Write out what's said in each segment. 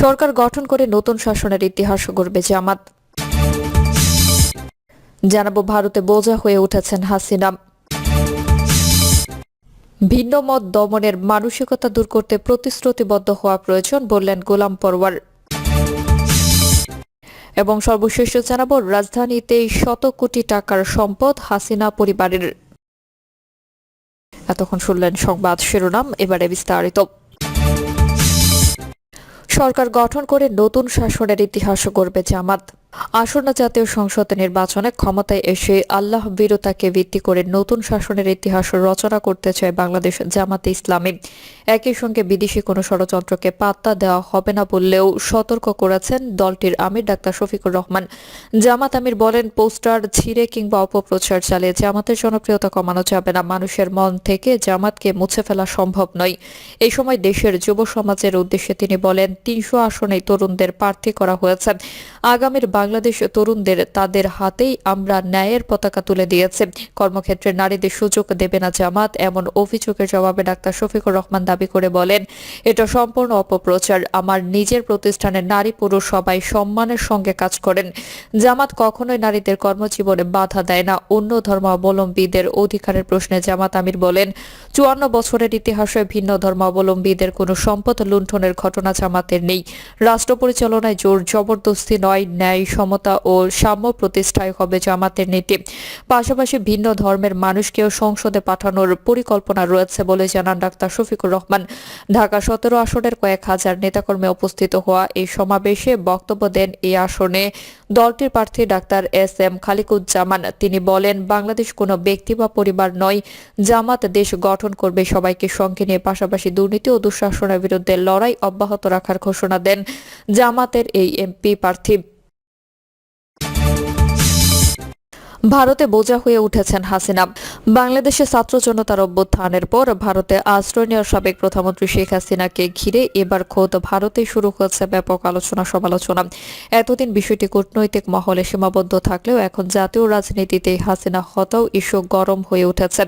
সরকার গঠন করে নতুন শাসনের ইতিহাস গড়বে জামাত। জানাব ভারতে বোঝা হয়ে উঠেছেন হাসিনা। ভিন্ন মত দমনের মানসিকতা দূর করতে প্রতিশ্রুতিবদ্ধ হওয়া প্রয়োজন বললেন গোলাম পরওয়ার। এবং সর্বশেষ জানাব, রাজধানীতে শত কোটি টাকার সম্পদ হাসিনা পরিবারের। এতক্ষণ শুনলেন সংবাদ শিরোনাম, এবারে বিস্তারিত। সরকার গঠন করে নতুন শাসনের ইতিহাস গড়বে জামাত। আসন্ন জাতীয় সংসদ নির্বাচনে ক্ষমতায় এসে আল্লাহ বিরতাকে ভিত্তি করে নতুন শাসনের ইতিহাস রচনা করতে চায় বাংলাদেশ জামাতে ইসলামী। একই সঙ্গে বিদেশি কোনো ষড়যন্ত্রকে পাত্তা দেওয়া হবে না বললেও সতর্ক করেছেন দলটির আমির ডাক্তার শফিকুর রহমান। জামাত আমির বলেন, পোস্টার ছিঁড়ে কিংবা অপপ্রচার চালিয়ে জামাতের জনপ্রিয়তা কমানো যাবে না। মানুষের মন থেকে জামাতকে মুছে ফেলা সম্ভব নয়। এই সময় দেশের যুব সমাজের উদ্দেশ্যে তিনি বলেন, তিনশো আসনে তরুণদের প্রার্থী করা হয়েছে। আগামীর বাংলাদেশ তরুণদের তাদের হাতেই আমরা ন্যায়ের পতাকা তুলে দিয়েছে। কর্মক্ষেত্রে নারীদের সুযোগ দেবে না জামাত, এমন অভিযোগের জবাবে ডাক্তার শফিকুর রহমান দাবি করে বলেন, এটা সম্পূর্ণ অপপ্রচার। আমার নিজের প্রতিষ্ঠানের নারী পুরুষ সবাই সম্মানের সঙ্গে কাজ করেন। জামাত কখনোই নারীদের কর্মজীবনে বাধা দেয় না। অন্য ধর্মাবলম্বীদের অধিকারের প্রশ্নে জামাত আমির বলেন, চুয়ান্ন বছরের ইতিহাসে ভিন্ন ধর্মাবলম্বীদের কোনো সম্পদ লুণ্ঠনের ঘটনা জামাতের নেই। রাষ্ট্র পরিচালনায় জোর জবরদস্তি নয়, ন্যায় সমতা ও সাম্য প্রতিষ্ঠায় হবে জামাতের নীতি। পাশাপাশি ভিন্ন ধর্মের মানুষকেও সংসদে পাঠানোর পরিকল্পনা রয়েছে বলে জানান ডাক্তার শফিকুর রহমান। ঢাকা সতেরো আসনের কয়েক হাজার নেতাকর্মী উপস্থিত হওয়া এই সমাবেশে বক্তব্য দেন এই আসনে দলটির প্রার্থী ডাক্তার এস এম খালিকুজ্জামান। তিনি বলেন, বাংলাদেশ কোনো ব্যক্তি বা পরিবার নয়, জামাত দেশ গঠন করবে সবাইকে সঙ্গে নিয়ে। পাশাপাশি দুর্নীতি ও দুঃশাসনের বিরুদ্ধে লড়াই অব্যাহত রাখার ঘোষণা দেন জামাতের এই এমপি প্রার্থী। ভারতে বোঝা হয়ে উঠেছেন হাসিনা। বাংলাদেশে ছাত্র জনতার অভ্যুত্থানের পর ভারতে আশ্রয় নেওয়ার সাবেক প্রধানমন্ত্রী শেখ হাসিনাকে ঘিরে এবার খোদ ভারতে শুরু হয়েছে ব্যাপক আলোচনা সমালোচনা। এতদিন বিষয়টি কূটনৈতিক মহলে সীমাবদ্ধ থাকলেও এখন জাতীয় রাজনীতিতে হাসিনা হতাও ইস্যু গরম হয়ে উঠেছে।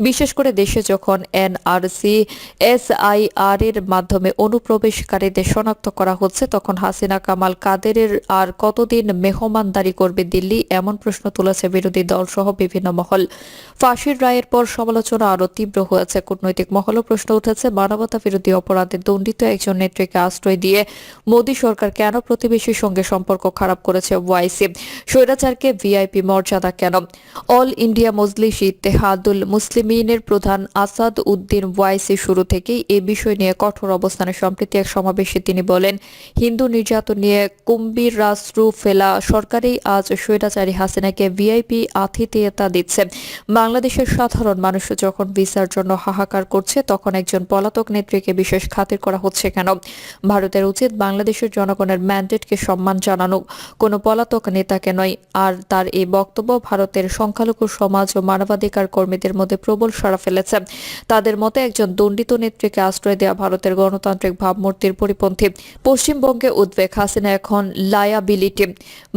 বিশেষ করে দেশে যখন এনআরসি, এসআইআর এর মাধ্যমে অনুপ্রবেশকারীদের শনাক্ত করা হচ্ছে, তখন হাসিনা কামাল কাদেরের আর কতদিন মেহমানদারি করবে দিল্লি, এমন প্রশ্ন তুলেছে বিরোধী দল সহ বিভিন্ন মহল। ফাঁসির রায়ের পর সমালোচনা আরও তীব্র হয়েছে। কূটনৈতিক মহলও প্রশ্ন উঠেছে মানবতা বিরোধী অপরাধে দণ্ডিত একজন নেত্রীকে আশ্রয় দিয়ে মোদী সরকার কেন প্রতিবেশীর সঙ্গে সম্পর্ক খারাপ করেছে ওয়াইসি? স্বৈরাচারকে ভিআইপি মর্যাদা কেন? অল ইন্ডিয়া মজলিস ইত্তেহাদুল মুসলিমিনের প্রধান আসাদ উদ্দিন ওয়াইসি শুরু থেকেই এ বিষয় নিয়ে কঠোর অবস্থানে, সম্প্রতি এক সমাবেশে তিনি বলেন, হিন্দু নির্যাতন নিয়ে কুম্বির রাসরু ফেলা সরকারই আজ স্বৈরাচারী হাসিনাকে ভিআইপি আতিথেয়তা দিচ্ছে। বাংলাদেশের সাধারণ মানুষ যখন ভিসার জন্য হাহাকার করছে, তখন একজন পলাতক নেত্রীকে বিশেষ খাতির করা হচ্ছে কেন? ভারতের উচিত বাংলাদেশের জনগণের ম্যান্ডেটকে সম্মান জানানো। কোনো পলাতক নেতাকে নয়, আর তার এই বক্তব্য ভারতের সংখ্যালঘু সমাজ ও মানবাধিকার কর্মীদের মধ্যে প্রবল সাড়া ফেলেছে। তাদের মতে একজন দণ্ডিত নেত্রীকে আশ্রয় দেওয়া ভারতের গণতান্ত্রিক ভাবমূর্তির পরিপন্থী। পশ্চিমবঙ্গে উদ্বেগ, হাসিনা এখন লায়াবিলিটি।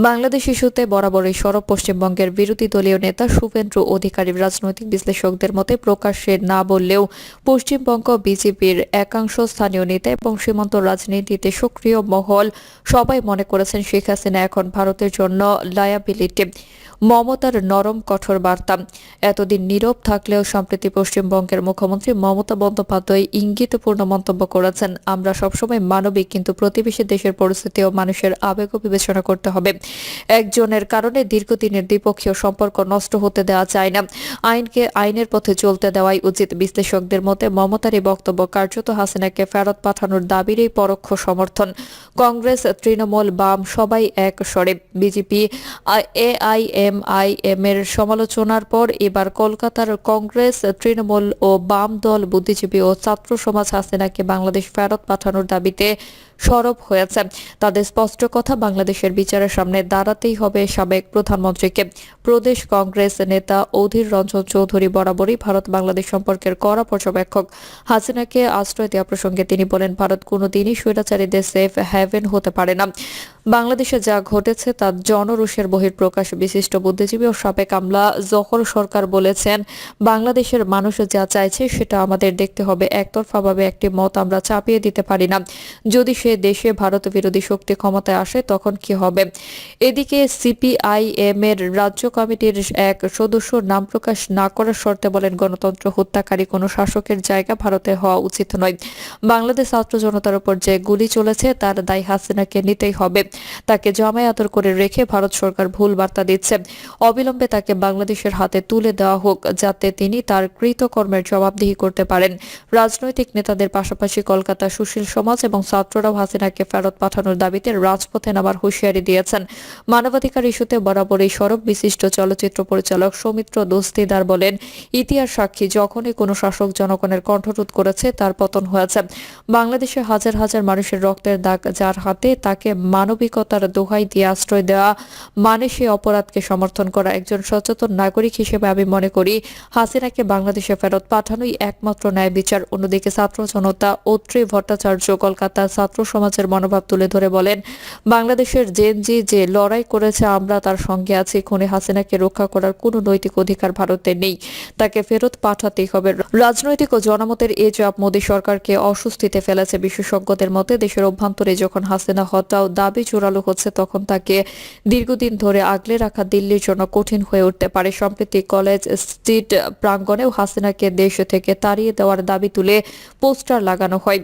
বাংলাদেশ ইস্যুতে বরাবরই সরব পশ্চিমবঙ্গের বিরোধী দলীয় নেতা শুভেন্দ্র অধিকারী রাজনৈতিক বিশ্লেষকদের মতে প্রকাশ্যে না বললেও পশ্চিমবঙ্গ বিজেপির একাংশ স্থানীয় নেতা এবং সীমান্ত রাজনীতিতে সক্রিয় মহল সবাই মনে করেছেন শেখ হাসিনা এখন ভারতের জন্য লায়াবিলিটি মমতার নরম, কঠোর বার্তা। এতদিন নীরব থাকলেও সম্প্রতি পশ্চিমবঙ্গের মুখ্যমন্ত্রী মমতা বন্দ্যোপাধ্যায় ইঙ্গিতপূর্ণ মন্তব্য করেছেন। আমরা সবসময় মানবিক, কিন্তু প্রতিবেশী দেশের পরিস্থিতি ও মানুষের আবেগও বিবেচনা করতে হবে। একজনের কারণে দীর্ঘদিনের দ্বিপক্ষীয় সম্পর্ক নষ্ট হতে দেওয়া যায় না। আইনকে আইনের পথে চলতে দেওয়াই উচিত। বিশ্লেষকদের মতে, মমতার এই বক্তব্য কার্যত হাসিনাকে ফেরত পাঠানোর দাবিরই পরোক্ষ সমর্থন। কংগ্রেস, তৃণমূল, বাম সবাই এক স্বরে। বিজেপি এআইএমআইএম এর সমালোচনার পর এবার কলকাতার কংগ্রেস, তৃণমূল ও বাম দল বুদ্ধিজীবী ও ছাত্র সমাজ হাসিনাকে বাংলাদেশ ফেরত পাঠানোর দাবিতে সরব হয়েছে। তাদের স্পষ্ট কথা বাংলাদেশের বিচারের সামনে দাঁড়াতেই হবে সাবেক প্রধানমন্ত্রীকে। প্রদেশ কংগ্রেস নেতা অধীর রঞ্জন চৌধুরী বরাবরই ভারত বাংলাদেশ সম্পর্কের কড়া পর্যবেক্ষক। হাসিনাকে আশ্রয় দেওয়া প্রসঙ্গে তিনি বলেন, ভারত কোনোদিনই স্বৈরাচারীদের সেফ হ্যাভেন হতে পারে না। বাংলাদেশে যা ঘটেছে তা জনরোষের বহিঃপ্রকাশ, বিশিষ্ট বুদ্ধিজীবী ও সাবেক আমলা জহর সরকার বলেছেন, বাংলাদেশের মানুষ যা চাইছে সেটা আমাদের দেখতে হবে। একতরফাভাবে একটি মত আমরা চাপিয়ে দিতে পারি না। যদি সে সে দেশে ভারত বিরোধী শক্তি ক্ষমতায় আসে, তখন কি হবে? এদিকে সিপিআইএম এর রাজ্য কমিটির এক সদস্য নাম প্রকাশ না করার শর্তে বলেন, গণতন্ত্র হত্যাকারী কোনো শাসকের জায়গা ভারতে হওয়া উচিত নয়। বাংলাদেশ ছাত্র জনতার উপর যে গুলি চলেছে, তার দায় হাসিনাকে নিতেই হবে। তাকে জমায়াতর করে রেখে ভারত সরকার ভুল বার্তা দিচ্ছে। অবিলম্বে তাকে বাংলাদেশের হাতে তুলে দেওয়া হোক, যাতে তিনি তার কৃতকর্মের জবাবদিহি করতে পারেন। রাজনৈতিক নেতাদের পাশাপাশি কলকাতা সুশীল সমাজ এবং ছাত্ররাও হাসিনাকে ফেরত পাঠানোর দাবিতে রাজপথে নামার হুঁশিয়ারি দিয়েছেন। মানবাধিকার ইস্যুতে বরাবরই সরব বিশিষ্ট চলচ্চিত্র পরিচালক সৌমিত্র দস্তিদার বলেন, ইতিহাস সাক্ষী, যখনই কোনো শাসক জনগণের কণ্ঠরোধ করেছে, তার পতন হয়েছে। বাংলাদেশে হাজার হাজার মানুষের রক্তের দাগ যার হাতে, তাকে মানবিকতার দোহাই দিয়ে আশ্রয় দেওয়া মানে সে অপরাধকে সমর্থন করা। একজন সচেতন নাগরিক হিসেবে আমি মনে করি, হাসিনাকে বাংলাদেশে ফেরত পাঠানোই একমাত্র ন্যায় বিচার অন্যদিকে ছাত্র জনতা, অত্রি ভট্টাচার্য কলকাতা ছাত্র সমাজের মনোভাব তুলে ধরে বলেন, বাংলাদেশের জেনজি যে লড়াই করেছে, আমরা তার সঙ্গে আছি। খুনে হাসিনাকে রক্ষা করার কোনো নৈতিক অধিকার ভারতে নেই। তাকে ফেরত পাঠাতেই হবে। রাজনৈতিক ও জনমতের এ চাপ মোদী সরকারকে অস্বস্তিতে ফেলেছে। বিশেষজ্ঞদের মতে, দেশের অভ্যন্তরে যখন হাসিনা হত্যাও দাবি জোরালো হচ্ছে, তখন তাকে দীর্ঘদিন ধরে আগলে রাখা দিল্লির জন্য কঠিন হয়ে উঠতে পারে। সম্প্রতি কলেজ স্ট্রিট প্রাঙ্গণেও হাসিনাকে দেশ থেকে তাড়িয়ে দেওয়ার দাবি তুলে পোস্টার লাগানো হয়।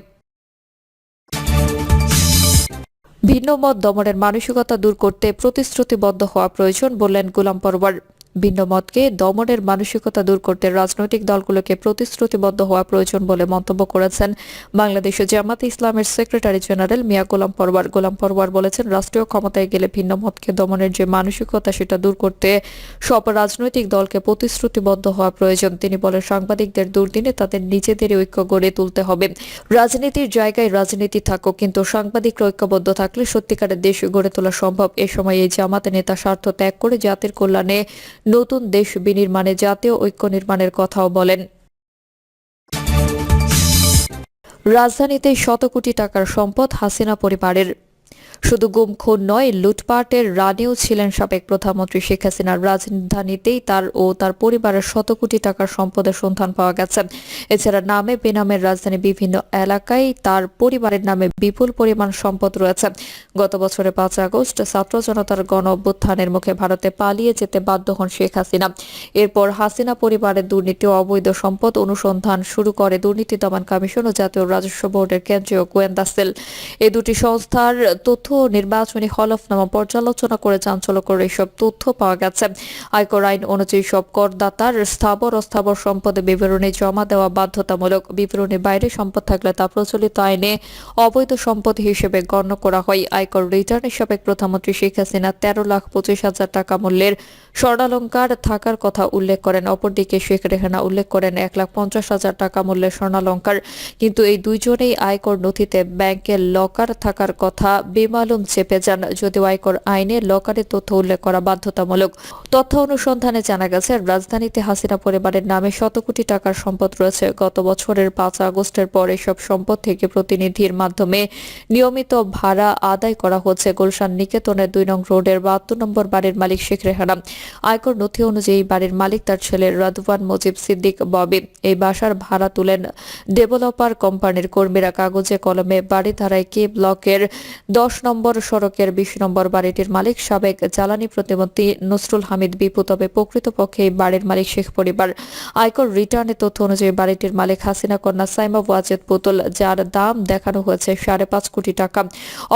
ভিন্ন মত দমনের মানসিকতা দূর করতে প্রতিশ্রুতিবদ্ধ হওয়া প্রয়োজন বললেন গোলাম পরওয়ার ভিন্ন মতকে দমনের মানসিকতা দূর করতে রাজনৈতিক দলগুলোকে প্রতিশ্রুতিবদ্ধ হওয়া প্রয়োজন বলে মন্তব্য করেছেন বাংলাদেশ জামাতে ইসলামের সেক্রেটারি জেনারেল মিয়া গোলাম পরওয়ার। গোলাম পরওয়ার বলেছেন, রাষ্ট্রীয় ক্ষমতায় গেলে ভিন্ন মতকে দমনের যে মানসিকতা সেটা দূর করতে সব রাজনৈতিক দলকে প্রতিশ্রুতিবদ্ধ হওয়া প্রয়োজন। তিনি বলেন, সাংবাদিকদের দুর্দিনে তাদের নিজেদের ঐক্য গড়ে তুলতে হবে। রাজনীতির জায়গায় রাজনীতি থাকুক, কিন্তু সাংবাদিকরা ঐক্যবদ্ধ থাকলে সত্যিকারের দেশ গড়ে তোলা সম্ভব। এ সময় এই জামাতে নেতা স্বার্থ ত্যাগ করে জাতির কল্যাণে নতুন দেশ বিনির্মাণে জাতীয় ঐক্য নির্মাণের কথাও বলেন। রাজধানীতে শত কোটি টাকার সম্পদ হাসিনা পরিবারের। শুধু গুম খুন নয়, লুটপাটের রানিও ছিলেন সাবেক প্রধানমন্ত্রী শেখ হাসিনার রাজধানীতেই তার ও তার পরিবারের শত কোটি টাকার সম্পদের সন্ধান পাওয়া গেছে। এছাড়া নামে বেনামের রাজধানী বিভিন্ন এলাকায় তার পরিবারের নামে বিপুল পরিমাণ সম্পদ রয়েছে। গত বছরের পাঁচ আগস্ট ছাত্র জনতার গণ অভ্যুত্থানের মুখে ভারতে পালিয়ে যেতে বাধ্য হন শেখ হাসিনা। এরপর হাসিনা পরিবারের দুর্নীতি ও অবৈধ সম্পদ অনুসন্ধান শুরু করে দুর্নীতি দমন কমিশন ও জাতীয় রাজস্ব বোর্ডের কেন্দ্রীয় গোয়েন্দা সেল। এই দুটি সংস্থার তথ্য নির্বাচনী হলফনামা পর্যালোচনা করে চাঞ্চল্যকর এসব তথ্য পাওয়া গেছে। আয়কর আইন অনুযায়ী সব করদাতার স্থাবর অস্থাবর সম্পদে বিবরণী জমা দেওয়া বাধ্যতামূলক। বিবরণীর বাইরে সম্পদ থাকলে তা প্রচলিত আইনে অবৈধ সম্পদ হিসেবে গণ্য করা হয়। আয়কর রিটার্নে সাবেক প্রধানমন্ত্রী শেখ হাসিনা তেরো লাখ পঁচিশ হাজার টাকা মূল্যের স্বর্ণালঙ্কার থাকার কথা উল্লেখ করেন। অপরদিকে শেখ রেহানা উল্লেখ করেন, এক লাখ পঞ্চাশ হাজার টাকা মূল্যের স্বর্ণালঙ্কার। কিন্তু এই দুইজনেই আয়কর নথিতে ব্যাংকের লকার থাকার কথা বেমালুম চেপে যান যদিও আয়কর আইনে লকারের তথ্য উল্লেখ করা বাধ্যতামূলক। তথ্য অনুসন্ধানে জানা গেছে, রাজধানীতে হাসিনা পরিবারের নামে শত কোটি টাকার সম্পদ রয়েছে। গত বছরের পাঁচ আগস্টের পর এসব সম্পদ থেকে প্রতিনিধির মাধ্যমে নিয়মিত ভাড়া আদায় করা হচ্ছে। গুলশান নিকেতনের দুই নং রোডের বাহাত্তর নম্বর বাড়ির মালিক শেখ রেহানা আয়কর নথি অনুযায়ী বাড়ির মালিক তার ছেলে রাদওয়ান মুজিব সিদ্দিক ববি। এই বাসার ভাড়া তুলেন ডেভেলপার কোম্পানির কর্মীরা। কাগজে কলমে বাড়ি ধারায় কে ব্লকের দশ নম্বর সড়কের বিশ নম্বর বাড়িটির মালিক সাবেক জ্বালানি প্রতিমন্ত্রী নসরুল হামিদ বিপু, তবে প্রকৃতপক্ষে এই বাড়ির মালিক শেখ পরিবার। আয়কর রিটার্নের তথ্য অনুযায়ী বাড়িটির মালিক হাসিনা কন্যা সাইমা ওয়াজেদ পুতুল, যার দাম দেখানো হয়েছে সাড়ে পাঁচ কোটি টাকা।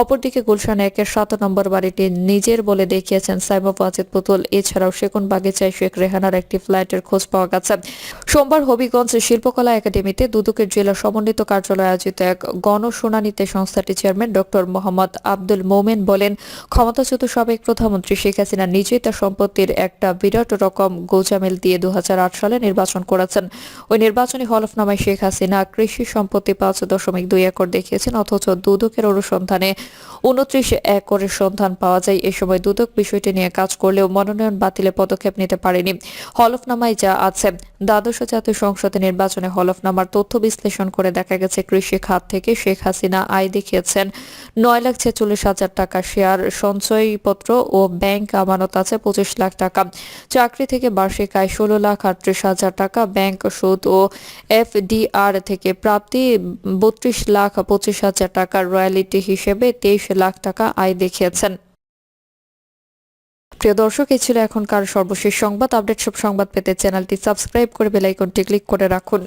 অপরদিকে গুলশান একের সাত নম্বর বাড়িটি নিজের বলে দেখিয়েছেন সাইমা ওয়াজেদ পুতুল। এছাড়াও সেগুন বাগিচায় শেখ রেহানার একটি ফ্ল্যাটের খোঁজ পাওয়া গেছে। সোমবার হবিগঞ্জ শিল্পকলা একাডেমিতে দুদকের জেলা সমন্বিত কার্যালয়ে আয়োজিত এক গণশুনানিতে সংস্থাটির চেয়ারম্যান ডক্টর মোহাম্মদ আব্দুল মোমেন বলেন, ক্ষমতাচ্যুত সাবেক প্রধানমন্ত্রী শেখ হাসিনা নিজেই তার সম্পত্তির একটা বিরাট রকম গোজামেল দিয়ে দু সালে নির্বাচন করেছেন। ওই নির্বাচনী হলফনামায় শেখ হাসিনা কৃষি সম্পত্তি পাঁচ দশমিক দুই একর দেখিয়েছেন, অথচ দুদকের অনুসন্ধানে উনত্রিশ একরের সন্ধান পাওয়া যায়। এ সময় দুদক বিষয়টি নিয়ে কাজ করলেও মনোনয়ন বাতিলে পদক্ষেপ নিতে পারেনি। হলফনামায় যা আছে, দ্বাদশ জাতীয় সংসদে নির্বাচনে হলফনামার তথ্য বিশ্লেষণ করে দেখা গেছে, কৃষি খাত থেকে শেখ হাসিনা আয় দেখিয়েছেন নয় লাখ ছেচল্লিশ হাজার টাকা শেয়ার সঞ্চয়পত্র ও ব্যাংক আমানত আছে পঁচিশ লাখ টাকা। চাকরি থেকে বার্ষিক আয় ষোলো লাখ আটত্রিশ হাজার টাকা। ব্যাংক সুদ ও এফডিআর থেকে প্রাপ্তি বত্রিশ লাখ পঁচিশ হাজার টাকা। রয়্যালিটি হিসেবে তেইশ লাখ টাকা আয় দেখিয়েছেন। প্রিয় দর্শক, এই ছিল এখনকার সর্বশেষ সংবাদ। আপডেট সব সংবাদ পেতে চ্যানেলটি সাবস্ক্রাইব করে বেল আইকনটি ক্লিক করে রাখুন।